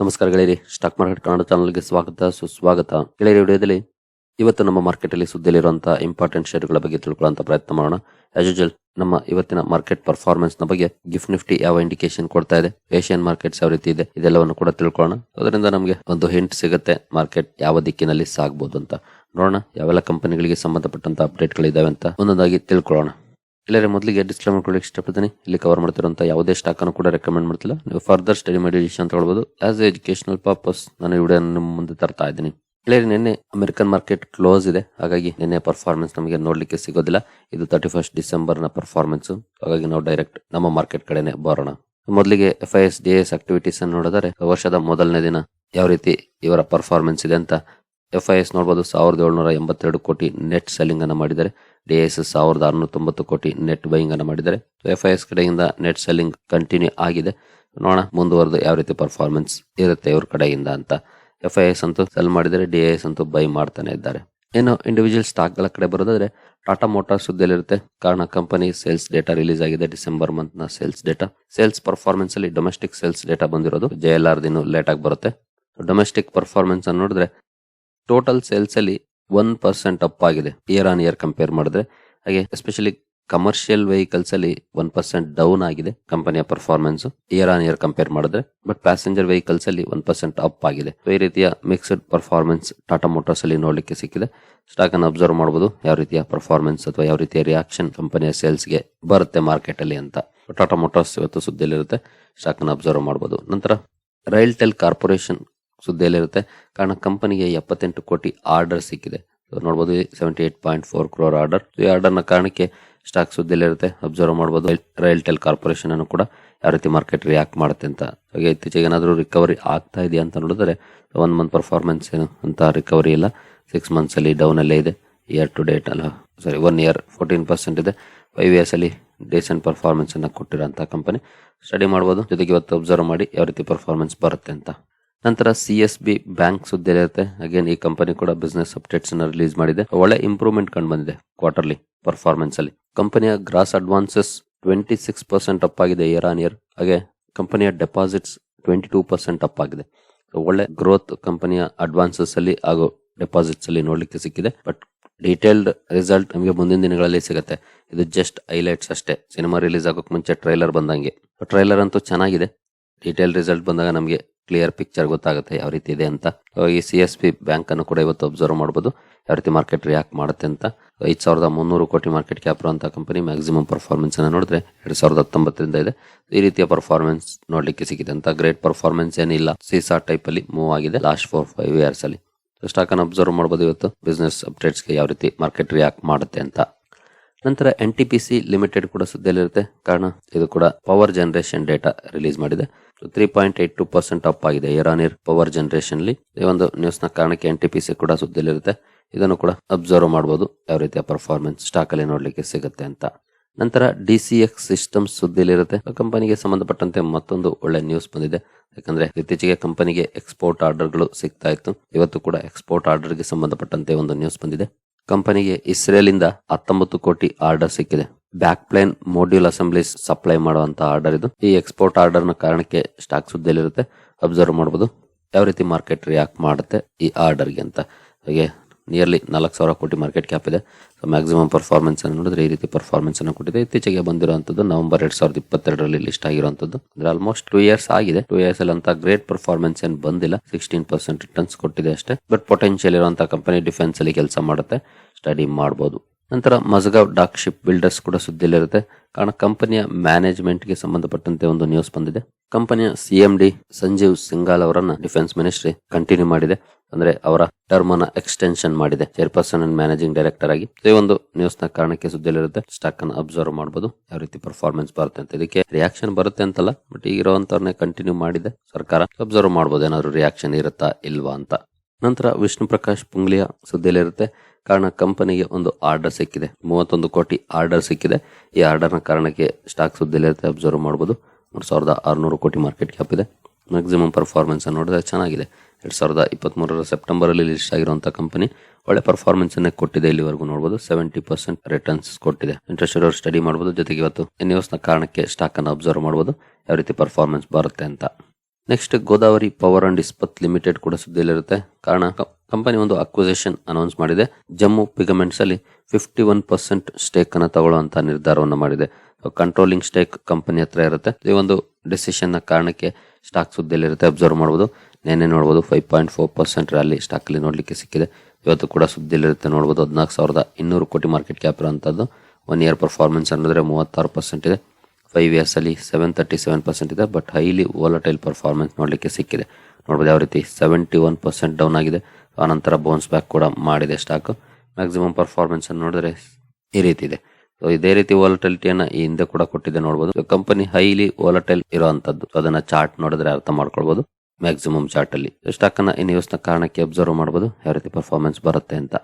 ನಮಸ್ಕಾರ ಗೆಳೆಯರಿ, stock market Kannada ಚಾನಲ್ಗೆ ಸ್ವಾಗತ, ಸುಸ್ವಾಗತ. ಗೆಳೆಯರಿ, ವಿಡಿಯೋದಲ್ಲಿ ಇವತ್ತು ನಮ್ಮ ಮಾರ್ಕೆಟ್ ಅಲ್ಲಿ ಸುದ್ದಿಯಲ್ಲಿರುವಂತಹ ಇಂಪಾರ್ಟೆಂಟ್ ಶೇರುಗಳ ಬಗ್ಗೆ ತಿಳ್ಕೊಳ್ಳುವಂತ ಪ್ರಯತ್ನ ಮಾಡೋಣ. ಆಸ್ ಯೂಜಲ್ ನಮ್ಮ ಇವತ್ತಿನ ಮಾರ್ಕೆಟ್ ಪರ್ಫಾರ್ಮೆನ್ಸ್ನ ಬಗ್ಗೆ ಗಿಫ್ಟ್ ನಿಫ್ಟಿ ಯಾವ ಇಂಡಿಕೇಶನ್ ಕೊಡ್ತಾ ಇದೆ ಏಷ್ಯನ್ ಮಾರ್ಕೆಟ್ಸ್ ಯಾವ ರೀತಿ ಇದೆ, ಇದೆಲ್ಲವನ್ನು ಕೂಡ ತಿಳ್ಕೊಳ್ಳೋಣ. ಅದರಿಂದ ನಮಗೆ ಒಂದು ಹಿಂಟ್ ಸಿಗುತ್ತೆ ಮಾರ್ಕೆಟ್ ಯಾವ ದಿಕ್ಕಿನಲ್ಲಿ ಸಾಗಬಹುದು ಅಂತ. ನೋಡೋಣ, ಯಾವೆಲ್ಲ ಕಂಪನಿಗಳಿಗೆ ಸಂಬಂಧಪಟ್ಟಂತ ಅಪ್ಡೇಟ್ಗಳಿದಾವೆ ಅಂತ ಒಂದೊಂದಾಗಿ ತಿಳ್ಕೊಳ್ಳೋಣ. ಇಲ್ಲರೆ ಮೊದಲಿಗೆ ಡಿಸ್ಕ್ಲೇಮರ್ ಕೊಡಲಿಕ್ಕೆ ಇಷ್ಟಪಡ್ತೀನಿ. ಇಲ್ಲಿ ಕವರ್ ಮಾಡ್ತಿರುವಂಥ ಯಾವುದೇ ಸ್ಟಾಕ್ ಅನ್ನು ಕೂಡ ರೆಕಮೆಂಡ್ ಮಾಡ್ತಿಲ್ಲ. ನೀವು ಫರ್ದರ್ ಸ್ಟಡಿ ಮಾಡಿ ಅಂತ ಹೇಳ್ಬೋದು. ಆಸ್ ಎ ಎಜುಕೇಶನಲ್ ಪರ್ಪಸ್ ನಾನು ವಿಡಿಯೋ ನಿಮ್ಮ ಮುಂದೆ ತರ್ತಾ ಇದ್ದೀನಿ. ಇಲ್ಲರೆ ನಿನ್ನೆ ಅಮೆರಿಕನ್ ಮಾರ್ಕೆಟ್ ಕ್ಲೋಸ್ ಇದೆ. ಹಾಗಾಗಿ ನಿನ್ನೆ ಪರ್ಫಾರ್ಮೆನ್ಸ್ ನಮಗೆ ನೋಡ್ಲಿಕ್ಕೆ ಸಿಗೋದಿಲ್ಲ. ಇದು ತರ್ಟಿ ಫಸ್ಟ್ ಡಿಸೆಂಬರ್ನ ಪರ್ಫಾರ್ಮೆನ್ಸ್ ಹಾಗಾಗಿ ನಾವು ಡೈರೆಕ್ಟ್ ನಮ್ಮ ಮಾರ್ಕೆಟ್ ಕಡೆನೆ ಬರೋಣ. ಮೊದಲಿಗೆ F I S D S activities ಅನ್ನು ನೋಡಿದರೆ, ವರ್ಷದ ಮೊದಲನೇ ದಿನ ಯಾವ ರೀತಿ ಇವರ ಪರ್ಫಾರ್ಮೆನ್ಸ್ ಇದೆ ಅಂತ ಎಫ್ ಐ ಎಸ್ ನೋಡಬಹುದು ಸಾವಿರದ ಏಳ್ನೂರ ಎಂಬತ್ತೆರಡು ಕೋಟಿ ನೆಟ್ ಸೆಲ್ಲಿಂಗ್ ಅನ್ನು ಮಾಡಿದ್ದಾರೆ. ಡಿ ಎಸ್ ಸಾವಿರದ ಆರುನೂರ ತೊಂಬತ್ತು ಕೋಟಿ ನೆಟ್ ಬೈಯಿಂಗ್ ಅನ್ನು ಐ ಎಸ್ ಕಡೆಯಿಂದ ನೆಟ್ ಸೆಲ್ಲಿಂಗ್ ಕಂಟಿನ್ಯೂ ಆಗಿದೆ. ನೋಡೋಣ ಮುಂದುವರೆದು ಯಾವ ರೀತಿ ಪರ್ಫಾರ್ಮೆನ್ಸ್ ಇರುತ್ತೆ ಇವ್ರ ಕಡೆಯಿಂದ ಅಂತ. ಎಫ್ ಐ ಎಸ್ ಅಂತೂ ಸೆಲ್ ಮಾಡಿದರೆ ಡಿ ಎಸ್ ಅಂತೂ ಬೈ ಮಾಡ್ತಾನೆ ಇದ್ದಾರೆ. ಇನ್ನು ಇಂಡಿವಿಜುವಲ್ ಸ್ಟಾಕ್ಗಳ ಕಡೆ ಬರೋದಾದ್ರೆ ಟಾಟಾ ಮೋಟಾರ್ ಸುದ್ದಿಯಲ್ಲಿರುತ್ತೆ. ಕಾರಣ ಕಂಪನಿ ಸೇಲ್ಸ್ ಡೇಟಾ ರಿಲೀಸ್ ಆಗಿದೆ ಡಿಸೆಂಬರ್ ಮಂತ್ನ ಸೇಲ್ಸ್ ಡೇಟಾ ಸೇಲ್ಸ್ ಪರ್ಫಾರ್ಮೆನ್ಸ್ ಅಲ್ಲಿ ಡೊಮೆಸ್ಟಿಕ್ ಸೇಲ್ಸ್ ಡೇಟಾ ಬಂದಿರೋದು. ಜೆ ಎಲ್ ಆರ್ ದಿನ ಲೇಟ್ ಆಗಿ ಬರುತ್ತೆ. ಡೊಮೆಸ್ಟಿಕ್ ಪರ್ಫಾರ್ಮೆನ್ಸ್ ಅನ್ನು ನೋಡಿದ್ರೆ ಟೋಟಲ್ ಸೇಲ್ಸ್ ಅಲ್ಲಿ ಒನ್ ಪರ್ಸೆಂಟ್ ಅಪ್ ಆಗಿದೆ. ಇಯರ್ ಆನ್ ಇಯರ್ ಕಂಪೇರ್ ಮಾಡಿದ್ರೆ, ಹಾಗೆ ಎಸ್ಪೆಷಲಿ ಕಮರ್ಷಿಯಲ್ ವೆಹಿಕಲ್ಸ್ ಅಲ್ಲಿ ಒನ್ ಪರ್ಸೆಂಟ್ ಡೌನ್ ಆಗಿದೆ ಕಂಪನಿಯ performance year on year compare ಮಾಡಿದ್ರೆ ಬಟ್ ಪ್ಯಾಸೆಂಜರ್ ವೆಹಿಕಲ್ಸ್ ಅಲ್ಲಿ ಒನ್ ಪರ್ಸೆಂಟ್ ಅಪ್ ಆಗಿದೆ. ಈ ರೀತಿಯ ಮಿಕ್ಸ್ಡ್ ಪರ್ಫಾರ್ಮೆನ್ಸ್ ಟಾಟಾ ಮೋಟರ್ಸ್ ಅಲ್ಲಿ ನೋಡ್ಲಿಕ್ಕೆ ಸಿಕ್ಕಿದೆ. ಸ್ಟಾಕ್ ಅನ್ನು ಅಬ್ಸರ್ವ್ ಮಾಡಬಹುದು ಯಾವ ರೀತಿಯ ಪರ್ಫಾರ್ಮೆನ್ಸ್ ಅಥವಾ ಯಾವ ರೀತಿಯ ರಿಯಾಕ್ಷನ್ ಕಂಪನಿಯ ಸೇಲ್ಸ್ಗೆ ಬರುತ್ತೆ ಮಾರ್ಕೆಟ್ ಅಲ್ಲಿ ಅಂತ. ಟಾಟಾ ಮೋಟರ್ಸ್ ಇವತ್ತು ಸುದ್ದಿಯಲ್ಲಿರುತ್ತೆ ಸ್ಟಾಕ್ ಅನ್ನು ಅಬ್ಸರ್ವ್ ಮಾಡಬಹುದು ನಂತರ ರೈಲ್ ಟೆಲ್ ಕಾರ್ಪೊರೇಷನ್ ಸುದ್ದಿಯಲ್ಲಿರುತ್ತೆ. ಕಾರಣ ಕಂಪನಿಗೆ ಎಪ್ಪತ್ತೆಂಟು ಕೋಟಿ ಆರ್ಡರ್ ಸಿಕ್ಕಿದೆ. ನೋಡ್ಬೋದು seventy eight point four crore order ಈ ಆರ್ಡರ್ನ ಕಾರಣಕ್ಕೆ ಸ್ಟಾಕ್ ಸುದ್ದಿಯಲ್ಲಿರುತ್ತೆ. ಅಬ್ಸರ್ವ್ ಮಾಡ್ಬೋದು ರೈಲ್ ಟೆಲ್ ಕಾರ್ಪೊರೇಷನ್ ಅನ್ನು ಕೂಡ ಯಾವ ರೀತಿ ಮಾರ್ಕೆಟ್ ರಿಯಾಕ್ಟ್ ಮಾಡುತ್ತೆ ಅಂತ. ಹಾಗೆ ಇತ್ತೀಚೆಗೆ ಏನಾದರೂ ರಿಕವರಿ ಆಗ್ತಾ ಇದೆಯಾ ಅಂತ ನೋಡಿದ್ರೆ ಒನ್ ಮಂತ್ ಪರ್ಫಾರ್ಮೆನ್ಸ್ ಏನು ಅಂತ ರಿಕವರಿ ಇಲ್ಲ. ಸಿಕ್ಸ್ ಮಂತ್ಸ್ ಅಲ್ಲಿ ಡೌನ್ ಅಲ್ಲೇ ಇದೆ. ಇಯರ್ ಟು ಡೇಟ್ ಅಲ್ಲ. Sorry one year fourteen percent ಇದೆ. ಫೈವ್ ಇಯರ್ಸ್ ಅಲ್ಲಿ ಡೀಸೆಂಟ್ ಪರ್ಫಾರ್ಮೆನ್ಸ್ ಅನ್ನ ಕೊಟ್ಟಿರೋಂಥ ಕಂಪನಿ ಸ್ಟಡಿ ಮಾಡ್ಬೋದು. ಜೊತೆಗೆ ಇವತ್ತು ಅಬ್ಸರ್ವ್ ಮಾಡಿ ಯಾವ ರೀತಿ ಪರ್ಫಾರ್ಮೆನ್ಸ್ ಬರುತ್ತೆ ಅಂತ. ನಂತರ ಸಿ ಎಸ್ ಬಿ ಬ್ಯಾಂಕ್ ಸುದ್ದಿ ಇರುತ್ತೆ ಅಗೇನ್ ಈ ಕಂಪನಿ ಕೂಡ ಬಿಸ್ನೆಸ್ ಅಪ್ಡೇಟ್ಸ್ ಅನ್ನ ರಿಲೀಸ್ ಮಾಡಿದೆ. ಒಳ್ಳೆ ಇಂಪ್ರೂವ್ಮೆಂಟ್ ಕಂಡು ಬಂದಿದೆ ಕ್ವಾರ್ಟರ್ಲಿ ಪರ್ಫಾರ್ಮೆನ್ಸ್ ಅಲ್ಲಿ. ಕಂಪನಿಯ gross advances twenty six percent up ಆಗಿದೆ ಇಯರ್ ಆನ್ ಇಯರ್ ಹಾಗೆ ಕಂಪನಿಯ deposits twenty two percent up ಆಗಿದೆ. ಒಳ್ಳೆ ಗ್ರೋತ್ ಕಂಪನಿಯ ಅಡ್ವಾನ್ಸಸ್ ಅಲ್ಲಿ ಹಾಗೂ ಡೆಪಾಸಿಟ್ಸ್ ಅಲ್ಲಿ ನೋಡ್ಲಿಕ್ಕೆ ಸಿಕ್ಕಿದೆ. ಬಟ್ ಡೀಟೇಲ್ಡ್ ರಿಸಲ್ಟ್ ನಮಗೆ ಮುಂದಿನ ದಿನಗಳಲ್ಲಿ ಸಿಗುತ್ತೆ. ಇದು ಜಸ್ಟ್ ಹೈಲೈಟ್ಸ್ ಅಷ್ಟೇ. ಸಿನಿಮಾ ರಿಲೀಸ್ ಆಗೋಕೆ ಮುಂಚೆ ಟ್ರೈಲರ್ ಬಂದಂಗೆ. ಟ್ರೈಲರ್ ಅಂತೂ ಚೆನ್ನಾಗಿದೆ. ಡೀಟೇಲ್ ರಿಸಲ್ಟ್ ಬಂದಾಗ ನಮಗೆ ಕ್ಲಿಯರ್ ಪಿಕ್ಚರ್ ಗೊತ್ತಾಗುತ್ತೆ ಯಾವ ರೀತಿ ಇದೆ ಅಂತ. ಈ ಸಿ ಎಸ್ ಪಿ ಬ್ಯಾಂಕ್ ಅನ್ನು ಕೂಡ ಇವತ್ತು ಅಬ್ಸರ್ವ್ ಮಾಡಬಹುದು ಯಾವ ರೀತಿ ಮಾರ್ಕೆಟ್ ರಿಯಾಕ್ಟ್ ಮಾಡುತ್ತೆ ಅಂತ. ಐದ್ ಸಾವಿರದ ಮುನ್ನೂರು ಕೋಟಿ ಮಾರ್ಕೆಟ್ ಕ್ಯಾಪ್ ಅಂತ ಕಂಪನಿ ಮ್ಯಾಕ್ಸಿಮಮ್ ಪರ್ಫಾರ್ಮೆನ್ಸ್ ಅನ್ನು ನೋಡಿದ್ರೆ ಎರಡ್ ಸಾವಿರದ ಹತ್ತೊಂಬತ್ತರಿಂದ ಇದೆ. ಈ ರೀತಿಯ ಪರ್ಫಾರ್ಮೆನ್ಸ್ ನೋಡ್ಲಿಕ್ಕೆ ಸಿಕ್ಕಿದೆ ಅಂತ. ಗ್ರೇಟ್ ಪರ್ಫಾರ್ಮೆನ್ಸ್ ಏನಿಲ್ಲ. ಸೀಸಾ ಟೈಪ್ ಅಲ್ಲಿ ಮೂವ್ ಆಗಿದೆ ಲಾಸ್ಟ್ ಫೋರ್ ಫೈವ್ ಇಯರ್ಸ್ ಅಲ್ಲಿ. ಸ್ಟಾಕ್ ಅನ್ನು ಅಬ್ಸರ್ವ್ ಮಾಡಬಹುದು ಇವತ್ತು. ಬಿಸ್ನೆಸ್ ಅಪ್ಡೇಟ್ಸ್ಗೆ ಯಾವ ರೀತಿ ಮಾರ್ಕೆಟ್ ರಿಯಾಕ್ಟ್ ಮಾಡುತ್ತೆ ಅಂತ. ನಂತರ N T P C limited ಕೂಡ ಸುದ್ದಿಯಲ್ಲಿರುತ್ತೆ. ಕಾರಣ, ಇದು ಕೂಡ ಪವರ್ ಜನರೇಷನ್ ಡೇಟಾ ರಿಲೀಸ್ ಮಾಡಿದೆ. Three point eight two percent up ಆಗಿದೆ. Year on year power generation ಅಲ್ಲಿ ಈ ಒಂದು ನ್ಯೂಸ್ನ ಕಾರಣಕ್ಕೆ ಎನ್ ಟಿ ಪಿ ಸಿ ಕೂಡ ಸುದ್ದಿಯಲ್ಲಿರುತ್ತೆ. ಇದನ್ನು ಕೂಡ ಅಬ್ಸರ್ವ್ ಮಾಡಬಹುದು ಯಾವ ರೀತಿಯ ಪರ್ಫಾರ್ಮೆನ್ಸ್ ಸ್ಟಾಕ್ ಅಲ್ಲಿ ನೋಡ್ಲಿಕ್ಕೆ ಸಿಗುತ್ತೆ ಅಂತ. ನಂತರ ಡಿ ಸಿ ಎಕ್ಸ್ ಸಿಸ್ಟಮ್ ಸುದ್ದಿಯಲ್ಲಿರುತ್ತೆ. ಕಂಪನಿಗೆ ಸಂಬಂಧಪಟ್ಟಂತೆ ಮತ್ತೊಂದು ಒಳ್ಳೆ ನ್ಯೂಸ್ ಬಂದಿದೆ. ಯಾಕಂದ್ರೆ ಇತ್ತೀಚೆಗೆ ಕಂಪನಿಗೆ ಎಕ್ಸ್ಪೋರ್ಟ್ ಆರ್ಡರ್ಗಳು ಸಿಗ್ತಾ ಇತ್ತು. ಇವತ್ತು ಕೂಡ ಎಕ್ಸ್ಪೋರ್ಟ್ ಆರ್ಡರ್ಗೆ ಸಂಬಂಧಪಟ್ಟಂತೆ ಒಂದು ನ್ಯೂಸ್ ಬಂದಿದೆ. ಕಂಪನಿಗೆ ಇಸ್ರೇಲಿಂದ ಹತ್ತೊಂಬತ್ತು ಕೋಟಿ ಆರ್ಡರ್ ಸಿಕ್ಕಿದೆ. Back plane module assemblies supply ಮಾಡುವಂತ ಆರ್ಡರ್ ಇದು. ಈ ಎಕ್ಸ್ಪೋರ್ಟ್ ಆರ್ಡರ್ನ ಕಾರಣಕ್ಕೆ ಸ್ಟಾಕ್ ಸುದ್ದಿಯಲ್ಲಿರುತ್ತೆ. ಅಬ್ಸರ್ವ್ ಮಾಡಬಹುದು ಯಾವ ರೀತಿ ಮಾರ್ಕೆಟ್ ರಿಯಾಕ್ಟ್ ಮಾಡುತ್ತೆ ಈ ಆರ್ಡರ್ಗೆ ಅಂತ. ಹಾಗೆ ನಿಯರ್ಲಿ ನಾಲ್ಕು ಸಾವಿರ ಕೋಟಿ ಮಾರ್ಕೆಟ್ ಕ್ಯಾಪ್ ಇದೆ. ಸೊ ಮ್ಯಾಕ್ಸಿಮಮ್ ಪರ್ಫಾರ್ಮೆನ್ಸ್ ಅನ್ನು ನೋಡಿದ್ರೆ ಈ ರೀತಿ ಪರ್ಫಾರ್ಮೆನ್ಸ್ ಅನ್ನು ಕೊಟ್ಟಿದೆ. ಇತ್ತೀಚೆಗೆ ಬಂದಿರುವಂತದ್ದು ನವೆಂಬರ್ ಎರಡ್ ಸಾವಿರದ ಇಪ್ಪತ್ತೆರಡರಲ್ಲಿ ಲಿಸ್ಟ್ ಆಗಿರುವಂತದ್ದು ಅಂದ್ರೆ ಆಲ್ಮೋಸ್ಟ್ ಟೂ ಇಯರ್ಸ್ ಆಗಿದೆ. ಟೂ ಇಯರ್ಸ್ ಅಲ್ಲಿ ಅಂತ ಗ್ರೇಟ್ ಪರ್ಫಾರ್ಮೆನ್ಸ್ ಏನು ಬಂದಿಲ್ಲ. ಸಿಕ್ಸ್ಟೀನ್ ಪರ್ಸೆಂಟ್ ರಿಟರ್ನ್ಸ್ ಕೊಟ್ಟಿದೆ ಅಷ್ಟೇ. ಬಟ್ ಪೊಟೆನ್ಶಿಯಲ್ ಇರುವಂತಹ ಕಂಪನಿ ಡಿಫೆನ್ಸ್ ಅಲ್ಲಿ ಕೆಲಸ ಮಾಡುತ್ತೆ. ಸ್ಟಡಿ ಮಾಡಬಹುದು ನಂತರ ಮಜಗಾವ್ ಡಾಕ್ ಶಿಪ್ ಬಿಲ್ಡರ್ಸ್ ಕೂಡ ಸುದ್ದಿಯಲ್ಲಿರುತ್ತೆ. ಕಾರಣ ಕಂಪನಿಯ ಮ್ಯಾನೇಜ್ಮೆಂಟ್ಗೆ ಸಂಬಂಧಪಟ್ಟಂತೆ ಒಂದು ನ್ಯೂಸ್ ಬಂದಿದೆ. ಕಂಪನಿಯ ಸಿಎಂ ಡಿ ಸಂಜೀವ್ ಸಿಂಗಾಲ್ ಅವರನ್ನ ಡಿಫೆನ್ಸ್ ಮಿನಿಸ್ಟ್ರಿ ಕಂಟಿನ್ಯೂ ಮಾಡಿದೆ. ಅಂದ್ರೆ ಅವರ ಟರ್ಮ್ ಅನ್ನ ಎಕ್ಸ್ಟೆನ್ಷನ್ ಮಾಡಿದೆ. ಚೇರ್ಪರ್ಸನ್ ಅಂಡ್ ಮ್ಯಾನೇಜಿಂಗ್ ಡೈರೆಕ್ಟರ್ ಆಗಿ. ಈ ಒಂದು ನ್ಯೂಸ್ನ ಕಾರಣಕ್ಕೆ ಸುದ್ದಿಯಲ್ಲಿರುತ್ತೆ. ಸ್ಟಾಕ್ ಅನ್ನು ಅಬ್ಸರ್ವ್ ಮಾಡಬಹುದು ಯಾವ ರೀತಿ ಪರ್ಫಾರ್ಮೆನ್ಸ್ ಬರುತ್ತೆ ಅಂತ. ಇದಕ್ಕೆ ರಿಯಾಕ್ಷನ್ ಬರುತ್ತೆ ಅಂತಲ್ಲ ಬಟ್ ಈಗಿರುವಂತವ್ರನ್ನೇ ಕಂಟಿನ್ಯೂ ಮಾಡಿದೆ. ಸರ್ಕಾರ ಅಬ್ಸರ್ವ್ ಮಾಡಬಹುದು ಏನಾದ್ರು ರಿಯಾಕ್ಷನ್ ಇರುತ್ತಾ ಇಲ್ವಾ ಅಂತ. ನಂತರ ವಿಷ್ಣು ಪ್ರಕಾಶ್ ಪುಂಗ್ಲಿಯ ಸುದ್ದಿಯಲ್ಲಿರುತ್ತೆ. ಕಾರಣ ಕಂಪನಿಗೆ ಒಂದು ಆರ್ಡರ್ ಸಿಕ್ಕಿದೆ. ಮೂವತ್ತೊಂದು ಕೋಟಿ ಆರ್ಡರ್ ಸಿಕ್ಕಿದೆ. ಈ ಆರ್ಡರ್ನ ಕಾರಣಕ್ಕೆ ಸ್ಟಾಕ್ ಸುದ್ದಿಲಿರುತ್ತೆ ಅಬ್ಸರ್ವ್ ಮಾಡಬಹುದು ಮೂರು ಸಾವಿರದ ಆರುನೂರು ಕೋಟಿ ಮಾರ್ಕೆಟ್ ಕ್ಯಾಪ್ ಇದೆ. ಮ್ಯಾಕ್ಸಿಮಮ್ ಪರ್ಫಾರ್ಮೆನ್ಸ್ ನೋಡಿದ್ರೆ ಚೆನ್ನಾಗಿದೆ. ಎರಡ್ ಸಾವಿರದ ಇಪ್ಪತ್ತ್ಮೂರರ ಸೆಪ್ಟೆಂಬರಲ್ಲಿ ಲಿಸ್ಟ್ ಆಗಿರುವಂತಹ ಕಂಪನಿ ಒಳ್ಳೆ ಪರ್ಫಾರ್ಮೆನ್ಸ್ ಅನ್ನೇ ಕೊಟ್ಟಿದೆ ಇಲ್ಲಿವರೆಗೂ ನೋಡಬಹುದು ಸೆವೆಂಟಿ ಪರ್ಸೆಂಟ್ ರಿಟರ್ನ್ಸ್ ಕೊಟ್ಟಿದೆ. ಇಂಟ್ರೆಸ್ಟ್ ಇರೋರು ಸ್ಟಡಿ ಮಾಡಬಹುದು ಜೊತೆಗೆ ಇವತ್ತು ನ್ಯೂಸ್ನ ಕಾರಣಕ್ಕೆ ಸ್ಟಾಕ್ ಅನ್ನು ಅಬ್ಸರ್ವ್ ಮಾಡಬಹುದು ಯಾವ ರೀತಿ ಪರ್ಫಾರ್ಮೆನ್ಸ್ ಬರುತ್ತೆ ಅಂತ. Next Godavari power and Ispat limited ಕೂಡ ಸುದ್ದಿಯಲ್ಲಿರುತ್ತೆ. ಕಾರಣ ಕಂಪನಿ ಒಂದು ಅಕ್ವಿಸೇಷನ್ ಅನೌನ್ಸ್ ಮಾಡಿದೆ. ಜಮ್ಮು ಪಿಗಮೆಂಟ್ಸ್ ಅಲ್ಲಿ ಫಿಫ್ಟಿ ಒನ್ ಪರ್ಸೆಂಟ್ ಸ್ಟೇಕ್ ಅನ್ನು ತಗೊಳ್ಳುವಂತ ನಿರ್ಧಾರವನ್ನು ಮಾಡಿದೆ. ಕಂಟ್ರೋಲಿಂಗ್ ಸ್ಟೇಕ್ ಕಂಪನಿ ಹತ್ರ ಇರುತ್ತೆ. ಈ ಒಂದು ಡಿಸಿಷನ್ನ ಕಾರಣಕ್ಕೆ ಸ್ಟಾಕ್ ಸುದ್ದಿಯಲ್ಲಿರುತ್ತೆ. ಅಬ್ಸರ್ವ್ ಮಾಡಬಹುದು ನೆನ್ನೆ ನೋಡಬಹುದು five point four percent rally stock ಅಲ್ಲಿ ನೋಡ್ಲಿಕ್ಕೆ ಸಿಕ್ಕಿದೆ. ಇವತ್ತು ಕೂಡ ಸುದ್ದಿಯಲ್ಲಿರುತ್ತೆ. ನೋಡಬಹುದು ಹದಿನಾಲ್ಕು ಸಾವಿರದ ಇನ್ನೂರು ಕೋಟಿ ಮಾರ್ಕೆಟ್ ಕ್ಯಾಪ್ ಇರುವಂತದ್ದು. ಒನ್ ಇಯರ್ ಪರ್ಫಾರ್ಮೆನ್ಸ್ ಅನ್ನೋದ್ರೆ ಮೂವತ್ತಾರು ಪರ್ಸೆಂಟ್ ಇದೆ. ಫೈವ್ ಇಯರ್ಸ್ ಅಲ್ಲಿ ಸೆವೆನ್ ತರ್ಟಿ ಸೆವೆನ್ ಪರ್ಸೆಂಟ್ ಇದೆ ಬಟ್ ಹೈಲಿ ವಾಲಟೈಲ್ ಪರ್ಫಾರ್ಮೆನ್ಸ್ ನೋಡಲಿಕ್ಕೆ ಸಿಕ್ಕಿದೆ. ನೋಡ್ಬೋದು ಯಾವ ರೀತಿ ಸೆವೆಂಟಿ ಒನ್ ಪರ್ಸೆಂಟ್ ಡೌನ್ ಆಗಿದೆ ಆನಂತರ ಬೌನ್ಸ್ ಬ್ಯಾಕ್ ಕೂಡ ಮಾಡಿದೆ ಸ್ಟಾಕ್ ಮ್ಯಾಕ್ಸಿಮಮ್ ಪರ್ಫಾರ್ಮೆನ್ಸ್ ಅನ್ನು ನೋಡಿದ್ರೆ ಈ ರೀತಿ ಇದೆ. ಸೊ ಇದೇ ರೀತಿ ವಾಲಟಿಲಿಟಿಯನ್ನ ಈ ಹಿಂದೆ ಕೂಡ ಕೊಟ್ಟಿದೆ ನೋಡಬಹುದು ಕಂಪನಿ ಹೈಲಿ ವಾಲಟೈಲ್ ಇರುವಂತದ್ದು. ಅದನ್ನ ಚಾರ್ಟ್ ನೋಡಿದ್ರೆ ಅರ್ಥ ಮಾಡ್ಕೊಳ್ಬಹುದು ಮ್ಯಾಕ್ಸಿಮಮ್ ಚಾರ್ಟ್ ಅಲ್ಲಿ. ಸ್ಟಾಕ್ ಅನ್ನ ನ್ಯೂಸ್ನ ಕಾರಣಕ್ಕೆ ಅಬ್ಸರ್ವ್ ಮಾಡಬಹುದು ಯಾವ ರೀತಿ ಪರ್ಫಾರ್ಮೆನ್ಸ್ ಬರುತ್ತೆ ಅಂತ.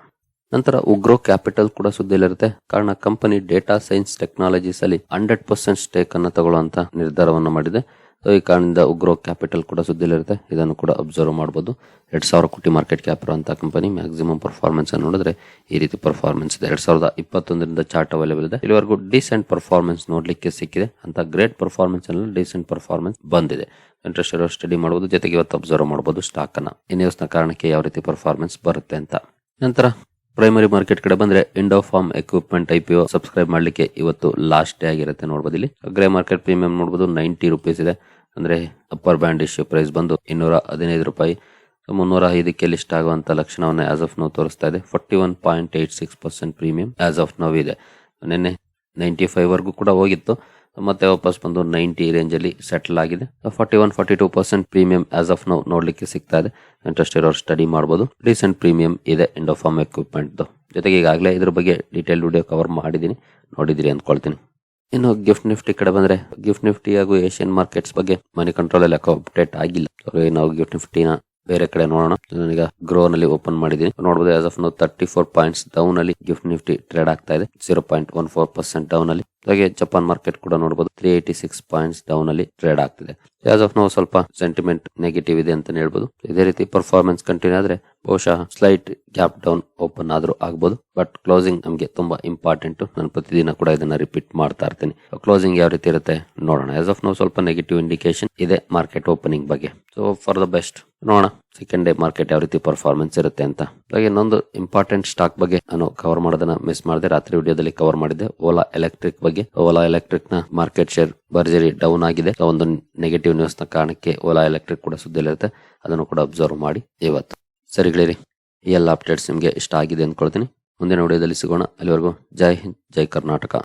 ನಂತರ ಉಗ್ರೋ ಕ್ಯಾಪಿಟಲ್ ಕೂಡ ಸುದ್ದಿಯಲ್ಲಿರುತ್ತೆ. ಕಾರಣ ಕಂಪನಿ ಡೇಟಾ ಸೈನ್ಸ್ ಟೆಕ್ನಾಲಜೀಸ್ ಅಲ್ಲಿ ಹಂಡ್ರೆಡ್ ಪರ್ಸೆಂಟ್ ಸ್ಟೇಕ್ ಅನ್ನು ತಗೊಳ್ಳುವಂತ ನಿರ್ಧಾರವನ್ನು ಮಾಡಿದೆ. ಸೊ ಈ ಕಾರಣದಿಂದ ಉಗ್ರೋ ಕ್ಯಾಪಿಟಲ್ ಕೂಡ ಸುದ್ದಿಯಲ್ಲಿರುತ್ತೆ. ಇದನ್ನು ಕೂಡ ಅಬ್ಸರ್ವ್ ಮಾಡಬಹುದು ಎರಡ್ ಸಾವಿರ ಕೋಟಿ ಮಾರ್ಕೆಟ್ ಕ್ಯಾಪ್ ಇರುವಂತಹ ಕಂಪನಿ ಮ್ಯಾಕ್ಸಿಮಮ್ ಪರ್ಫಾರ್ಮೆನ್ಸ್ ಅನ್ನು ನೋಡಿದ್ರೆ ಈ ರೀತಿ ಪರ್ಫಾರ್ಮೆನ್ಸ್ ಇದೆ. ಎರಡ್ ಸಾವಿರದ ಇಪ್ಪತ್ತೊಂದರಿಂದ ಚಾರ್ಟ್ ಅವೈಲೇಬಲ್ ಇದೆ. ಇಲ್ಲಿವರೆಗೂ ಡಿಸೆಂಟ್ ಪರ್ಫಾರ್ಮೆನ್ಸ್ ನೋಡ್ಲಿಕ್ಕೆ ಸಿಕ್ಕಿದೆ. ಅಂತ ಗ್ರೇಟ್ ಪರ್ಫಾರ್ಮೆನ್ಸ್ ಅಲ್ಲಿ ಡಿಸೆಂಟ್ ಪರ್ಫಾರ್ಮೆನ್ಸ್ ಬಂದಿದೆ. ಇಂಟ್ರೆಸ್ಟ್ ಇರೋ ಸ್ಟಡಿ ಮಾಡಬಹುದು ಜೊತೆಗೆ ಇವತ್ತು ಅಬ್ಸರ್ವ್ ಮಾಡಬಹುದು ಸ್ಟಾಕ್ ಅನ್ನ. ಈ ನ್ಯೂಸ್ನ ಕಾರಣಕ್ಕೆ ಯಾವ ರೀತಿ ಪರ್ಫಾರ್ಮೆನ್ಸ್ ಬರುತ್ತೆ ಅಂತ. ನಂತರ ಪ್ರೈಮರಿ ಮಾರ್ಕೆಟ್ ಕಡೆ ಬಂದ್ರೆ Indo farm equipment I P subscribe ಮಾಡ್ಲಿಕ್ಕೆ ಇವತ್ತು ಲಾಸ್ಟ್ ಡೇ ಆಗಿರುತ್ತೆ ನೋಡಬಹುದು ಇಲ್ಲಿ. ಗ್ರೇ ಮಾರ್ಕೆಟ್ ಪ್ರೀಮಿಯಂ ನೋಡಬಹುದು ನೈಂಟಿ ರುಪೀಸ್ ಇದೆ. ಅಂದ್ರೆ ಅಪ್ಪರ್ ಬ್ಯಾಂಡ್ ಇಶ್ಯೂ ಪ್ರೈಸ್ ಬಂದು ಇನ್ನೂರ ಹದಿನೈದು ರೂಪಾಯಿ. ಮುನ್ನೂರ ಐದಕ್ಕೆ ಲಿಸ್ಟ್ ಆಗುವಂತ ಲಕ್ಷಣವನ್ನು ಆಸ್ ಆಫ್ ನೋ ತೋರಿಸ್ತಾ ಇದೆ. Forty one point eight six percent premium as of now ಇದೆ ನಿನ್ನೆ ನೈಂಟಿ ಫೈವ್ ವರ್ಗೂ ಕೂಡ ಹೋಗಿತ್ತು. ಮತ್ತೆ ವಾಪಸ್ ಬಂದು ನೈಂಟಿ ರೇಂಜಲ್ಲಿ ಸೆಟಲ್ ಆಗಿದೆ. Forty one, forty two percent premium as of now ನೋಡ್ಲಿಕ್ಕೆ ಸಿಗ್ತಾ ಇದೆ. ಇಂಟ್ರೆಸ್ಟ್ ಇರೋರು ಸ್ಟಡಿ ಮಾಡಬಹುದು ರೀಸೆಂಟ್ ಪ್ರೀಮಿಯಂ ಇದೆ ಇಂಡೋಫಾರ್ಮ್ ಎಕ್ವಿಪ್ಮೆಂಟ್ದು ಜೊತೆಗೆ ಈಗಾಗಲೇ ಇದ್ರ ಬಗ್ಗೆ ಡೀಟೇಲ್ ವಿಡಿಯೋ ಕವರ್ ಮಾಡಿದ್ದೀನಿ. ನೋಡಿದಿರಿ ಅಂದ್ಕೊಳ್ತೀನಿ. ಇನ್ನು ಗಿಫ್ಟ್ ನಿಫ್ಟಿ ಕಡೆ ಬಂದ್ರೆ ಗಿಫ್ಟ್ ನಿಫ್ಟಿ ಹಾಗೂ ಏಷ್ಯನ್ ಮಾರ್ಕೆಟ್ಸ್ ಬಗ್ಗೆ ಮನಿ ಕಂಟ್ರೋಲ್ ಅಲ್ಲಿ ಅಪ್ಡೇಟ್ ಆಗಿಲ್ಲ. ನಾವು ಗಿಫ್ಟ್ ನಿಫ್ಟಿನ ಬೇರೆ ಕಡೆ ನೋಡೋಣ. ಗ್ರೋ ನಲ್ಲಿ ಓಪನ್ ಮಾಡಿದೀನಿ ನೋಡಬಹುದು as of now thirty four points down ಅಲ್ಲಿ ಗಿಫ್ಟ್ ನಿಫ್ಟಿ ಟ್ರೇಡ್ ಆಗ್ತಾ ಇದೆ. Zero point one four percent down ಅಲ್ಲಿ. ಹಾಗೆ ಜಪಾನ್ ಮಾರ್ಕೆಟ್ ಕೂಡ ನೋಡಬಹುದು three eighty six points down ಅಲ್ಲಿ ಟ್ರೇಡ್ ಆಗ್ತಿದೆ. ಆಸ್ ಆಫ್ ನೋ ಸ್ವಲ್ಪ ಸೆಂಟಿಮೆಂಟ್ ನೆಗೆಟಿವ್ ಇದೆ ಅಂತ ಹೇಳ್ಬೋದು. ಇದೇ ರೀತಿ ಪರ್ಫಾರ್ಮೆನ್ಸ್ ಕಂಟಿನ್ಯೂ ಆದ್ರೆ ಬಹುಶಃ ಸ್ಲೈಟ್ ಗ್ಯಾಪ್ ಡೌನ್ ಓಪನ್ ಆದ್ರೂ ಆಗ್ಬೋದು. ಬಟ್ ಕ್ಲೋಸಿಂಗ್ ನಮಗೆ ತುಂಬಾ ಇಂಪಾರ್ಟೆಂಟ್ ನಾನು ಪ್ರತಿದಿನ ಕೂಡ ಇದನ್ನ ರಿಪೀಟ್ ಮಾಡ್ತಾ ಇರ್ತೀನಿ. ಕ್ಲೋಸಿಂಗ್ ಯಾವ ರೀತಿ ಇರುತ್ತೆ ನೋಡೋಣ. ಆಸ್ ಆಫ್ ನೋ ಸ್ವಲ್ಪ ನೆಗೆಟಿವ್ ಇಂಡಿಕೇಶನ್ ಇದೆ ಮಾರ್ಕೆಟ್ ಓಪನಿಂಗ್ ಬಗ್ಗೆ. ಸೊ ಫಾರ್ ದ ಬೆಸ್ಟ್ ನೋಡೋಣ. ಸೆಕೆಂಡ್ ಡೇ ಮಾರ್ಕೆಟ್ ಯಾವ ರೀತಿ ಪರ್ಫಾರ್ಮೆನ್ಸ್ ಇರುತ್ತೆ ಅಂತ. ಹಾಗೆ ಇನ್ನೊಂದು ಇಂಪಾರ್ಟೆಂಟ್ ಸ್ಟಾಕ್ ಬಗ್ಗೆ ನಾನು ಕವರ್ ಮಾಡೋದನ್ನ ಮಿಸ್ ಮಾಡಿದೆ. ರಾತ್ರಿ ವಿಡಿಯೋದಲ್ಲಿ ಕವರ್ ಮಾಡಿದೆ ಓಲಾ ಎಲೆಕ್ಟ್ರಿಕ್ ಬಗ್ಗೆ. ಓಲಾ ಎಲೆಕ್ಟ್ರಿಕ್ನ ಮಾರ್ಕೆಟ್ ಶೇರ್ ಭರ್ಜರಿ ಡೌನ್ ಆಗಿದೆ. ಒಂದು ನೆಗೆಟಿವ್ ನ್ಯೂಸ್ನ ಕಾರಣಕ್ಕೆ ಓಲಾ ಎಲೆಕ್ಟ್ರಿಕ್ ಕೂಡ ಸುದ್ದಿಲಿರುತ್ತೆ ಅದನ್ನು ಕೂಡ ಅಬ್ಸರ್ವ್ ಮಾಡಿ ಇವತ್ತು. ಸರಿಗಳಿರಿ ಈ ಎಲ್ಲ ಅಪ್ಡೇಟ್ಸ್ ನಿಮಗೆ ಇಷ್ಟ ಆಗಿದೆ ಅಂದ್ಕೊಳ್ತೀನಿ. ಮುಂದಿನ ವಿಡಿಯೋದಲ್ಲಿ ಸಿಗೋಣ. ಅಲ್ಲಿವರೆಗೂ ಜೈ ಹಿಂದ್, ಜೈ ಕರ್ನಾಟಕ.